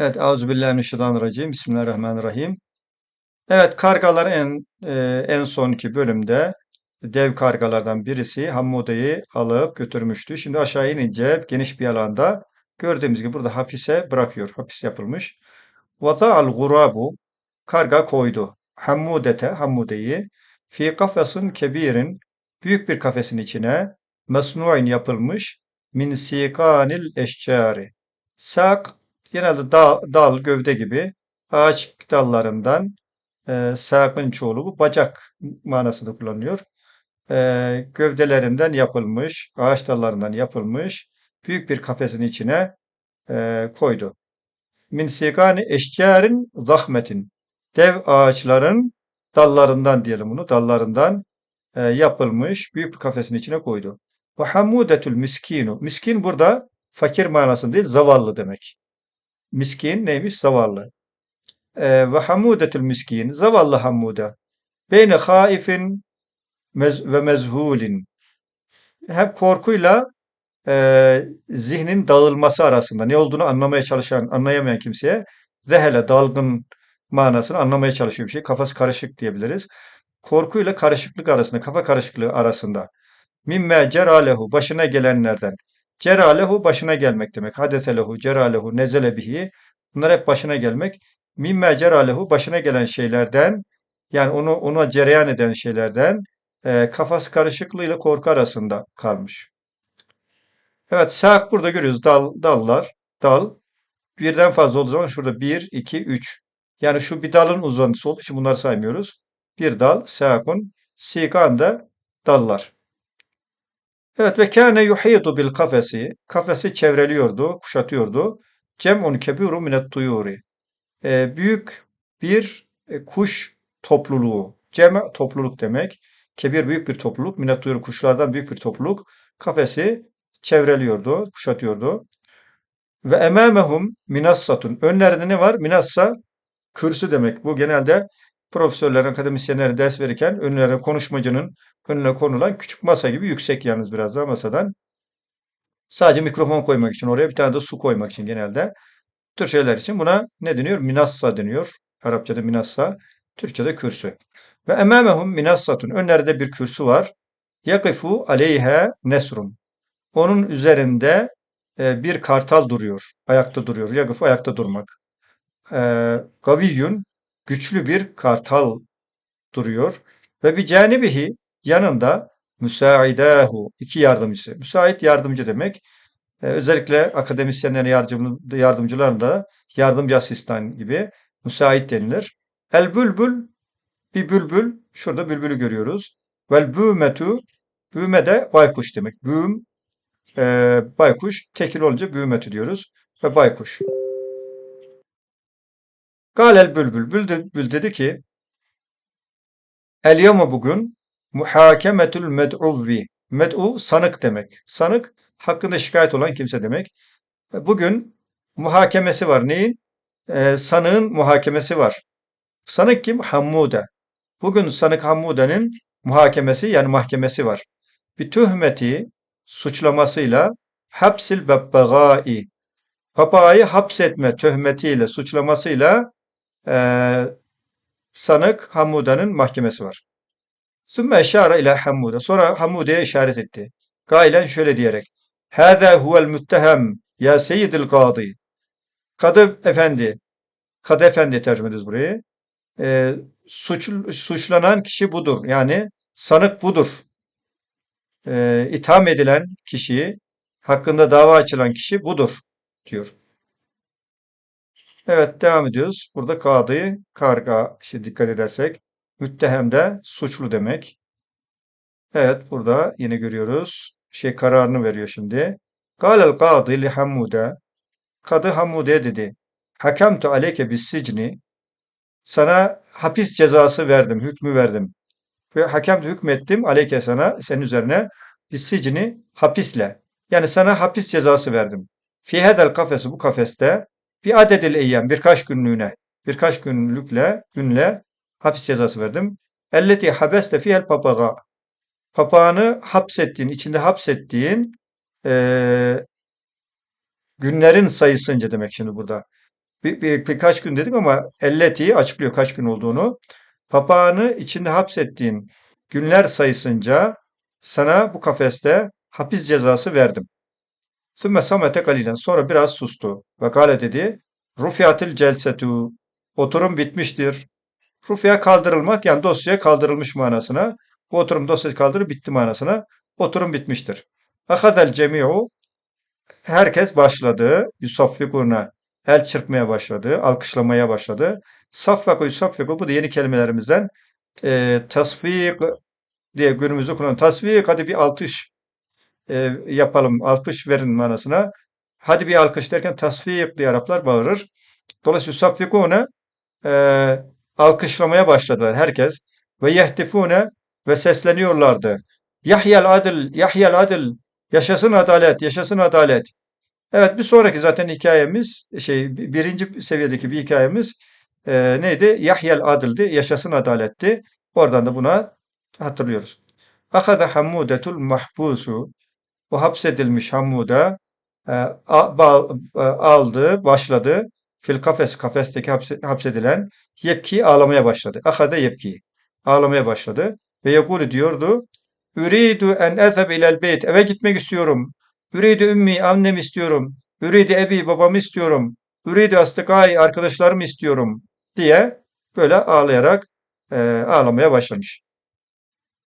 Evet, Euzubillahimineşşeytanirracim. Bismillahirrahmanirrahim. Evet, kargalar en e, en sonki bölümde dev kargalardan birisi Hammude'yi alıp götürmüştü. Şimdi aşağı inince geniş bir alanda gördüğümüz gibi burada hapise bırakıyor. Hapis yapılmış. Vata'al gurabu karga koydu. Hammudete Hammude'yi fi kafesin kebirin büyük bir kafesin içine mesnu'in yapılmış min sikanil eşcari. Sak genelde dal, dal, gövde gibi ağaç dallarından e, sakın çoğulu bu bacak manasında kullanılıyor. E, gövdelerinden yapılmış, ağaç dallarından yapılmış büyük bir kafesin içine e, koydu. Min sigani eşcarin zahmetin. Dev ağaçların dallarından diyelim bunu, dallarından e, yapılmış büyük bir kafesin içine koydu. Ve hamudetül miskinu. Miskin burada fakir manasında değil, zavallı demek. Miskin neymiş? Zavallı. Ve hamudetül miskin. Zavallı hamuda. Beyne haifin ve mezhulin. Hep korkuyla e, zihnin dağılması arasında ne olduğunu anlamaya çalışan, anlayamayan kimseye zehele, dalgın manasını anlamaya çalışıyor bir şey. Kafası karışık diyebiliriz. Korkuyla karışıklık arasında, kafa karışıklığı arasında. Mimme ceralehu, başına gelenlerden. Ceralehu başına gelmek demek. Hadeselehu, ceralehu, nezele bihi. Bunlar hep başına gelmek. Mimme ceralehu, başına gelen şeylerden, yani onu ona cereyan eden şeylerden e, kafası karışıklığıyla korku arasında kalmış. Evet, sak burada görüyoruz. Dal, dallar, dal. Birden fazla olduğu zaman şurada 1, 2, 3. Yani şu bir dalın uzantısı olduğu için bunları saymıyoruz. Bir dal, sakun, sikan da dallar. Evet ve kâne yuhitu bil kafesi. Kafesi çevreliyordu, kuşatıyordu. Cem'un kebiru minet tuyuri. Ee, büyük bir e, kuş topluluğu. Cem topluluk demek. Kebir büyük bir topluluk. Minet tuyuri kuşlardan büyük bir topluluk. Kafesi çevreliyordu, kuşatıyordu. Ve emamehum minassatun. Önlerinde ne var? Minassa kürsü demek. Bu genelde profesörlerin, akademisyenlerin ders verirken önlerine konuşmacının önüne konulan küçük masa gibi yüksek yalnız biraz daha masadan. Sadece mikrofon koymak için oraya bir tane de su koymak için genelde. Bu tür şeyler için buna ne deniyor? Minassa deniyor. Arapçada minassa, Türkçede kürsü. Ve emamehum minassatun. Önlerinde bir kürsü var. Yakifu aleyhe nesrun. Onun üzerinde e, bir kartal duruyor. Ayakta duruyor. Yakifu ayakta durmak. E, gaviyyun güçlü bir kartal duruyor. Ve bir canibihi yanında müsaidahu iki yardımcısı. Müsait yardımcı demek. Ee, özellikle akademisyenlerin yardımcı, yardımcılarında yardımcı asistan gibi müsait denilir. El bülbül bir bülbül. Şurada bülbülü görüyoruz. Vel bümetu büme de baykuş demek. Büğüm e, baykuş. Tekil olunca bümetü diyoruz. Ve baykuş. Galel bülbül. Bülbül dedi ki El yevme bugün muhakemetül med'uvvi. Med'u sanık demek. Sanık hakkında şikayet olan kimse demek. Bugün muhakemesi var. Neyin? Ee, sanığın muhakemesi var. Sanık kim? Hammude. Bugün sanık Hammude'nin muhakemesi yani mahkemesi var. Bir tühmeti suçlamasıyla hapsil bebbegai. Papağayı hapsetme töhmetiyle, suçlamasıyla e, sanık Hamude'nin mahkemesi var. Sümme eşara ile Hamude. Sonra Hamude'ye işaret etti. Gailen şöyle diyerek. Hâzâ huvel müttehem ya seyyidil kadı. Kadı efendi. Kadı efendi tercüme ediyoruz burayı. E, suç, suçlanan kişi budur. Yani sanık budur. E, itham edilen kişi, hakkında dava açılan kişi budur diyor. Evet devam ediyoruz. Burada kadı, karga işte dikkat edersek müttehem de suçlu demek. Evet burada yine görüyoruz. Şey kararını veriyor şimdi. Galel kadı li Hamude. Kadı Hamude dedi. Hakemtu aleyke bis sicni. Sana hapis cezası verdim, hükmü verdim. Ve hakem hükmettim aleyke sana, senin üzerine bis sicni hapisle. Yani sana hapis cezası verdim. Fi hedel kafesi bu kafeste bir adedil eyyem birkaç günlüğüne birkaç günlükle günle hapis cezası verdim. Elleti habeste fiyel papaga papağanı hapsettiğin, içinde hapsettiğin e, günlerin sayısınca demek şimdi burada. Bir, bir- birkaç gün dedik ama elleti açıklıyor kaç gün olduğunu. Papağanı içinde hapsettiğin günler sayısınca sana bu kafeste hapis cezası verdim. Sümme samete kalilen. Sonra biraz sustu. Ve gale dedi. Rufiatil celsetu. Oturum bitmiştir. Rufya kaldırılmak yani dosya kaldırılmış manasına. Bu oturum dosyası kaldırıp bitti manasına. Oturum bitmiştir. Ahazel cemi'u. Herkes başladı. Yusaffikuna. El çırpmaya başladı. Alkışlamaya başladı. Saffaku yusaffiku. Bu da yeni kelimelerimizden. E, tasfik diye günümüzde kullanılan. Tasfik hadi bir alkış e, yapalım. Alkış verin manasına. Hadi bir alkış derken tasfik diye Araplar bağırır. Dolayısıyla yusaffikune e, alkışlamaya başladılar herkes. Ve yehtifune ve sesleniyorlardı. Yahyel adil, Yahyel adil, yaşasın adalet, yaşasın adalet. Evet bir sonraki zaten hikayemiz şey birinci seviyedeki bir hikayemiz e, neydi? Yahyel adildi, yaşasın adaletti. Oradan da buna hatırlıyoruz. Akaza Hammudetul mahbusu o hapsedilmiş Hammuda e, e, aldı, başladı. Fil kafes, kafesteki hapse- hapsedilen yepki ağlamaya başladı. Akada yepki. Ağlamaya başladı. Ve yekulu diyordu. Üridu en ezheb ilel beyt. Eve gitmek istiyorum. Üridu ümmi, annem istiyorum. Üridu ebi, babamı istiyorum. Üridu astıkai, arkadaşlarımı istiyorum. Diye böyle ağlayarak e, ağlamaya başlamış.